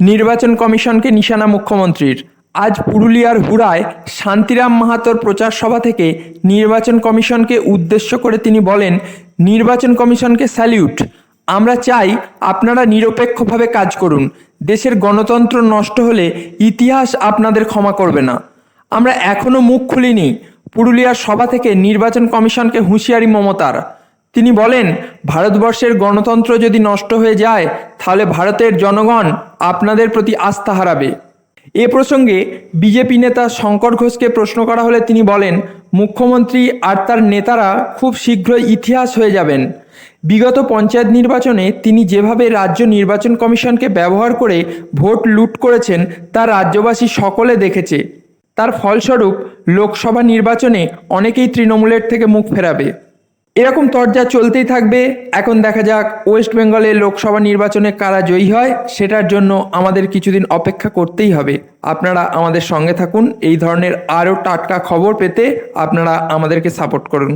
নির্বাচন কমিশনকে নিশানা মুখ্যমন্ত্রীর। আজ পুরুলিয়ার হুড়ায় শান্তিরাম মাহাতোর প্রচার সভা থেকে নির্বাচন কমিশনকে উদ্দেশ্য করে তিনি বলেন, নির্বাচন কমিশনকে স্যালিউট। আমরা চাই আপনারা নিরপেক্ষভাবে কাজ করুন। দেশের গণতন্ত্র নষ্ট হলে ইতিহাস আপনাদের ক্ষমা করবে না। আমরা এখনও মুখ খুলিনি। পুরুলিয়ার সভা থেকে নির্বাচন কমিশনকে হুঁশিয়ারি মমতার। তিনি বলেন, ভারতবর্ষের গণতন্ত্র যদি নষ্ট হয়ে যায়, তাহলে ভারতের জনগণ আপনাদের প্রতি আস্থা হারাবে। এ প্রসঙ্গে বিজেপি নেতা শঙ্কর ঘোষকে প্রশ্ন করা হলে তিনি বলেন, মুখ্যমন্ত্রী আর তার নেতারা খুব শীঘ্রই ইতিহাস হয়ে যাবেন। বিগত পঞ্চায়েত নির্বাচনে তিনি যেভাবে রাজ্য নির্বাচন কমিশনকে ব্যবহার করে ভোট লুট করেছেন, তা রাজ্যবাসী সকলে দেখেছে। তার ফলস্বরূপ, লোকসভা নির্বাচনে অনেকেই তৃণমূলের থেকে মুখ ফেরাবে। এরকম তরজা চলতেই থাকবে। এখন দেখা যাক, ওয়েস্ট বেঙ্গলে লোকসভা নির্বাচনে কারা জয়ী হয়, সেটার জন্য আমাদের কিছুদিন অপেক্ষা করতেই হবে। আপনারা আমাদের সঙ্গে থাকুন, এই ধরনের আরও টাটকা খবর পেতে আপনারা আমাদেরকে সাপোর্ট করুন।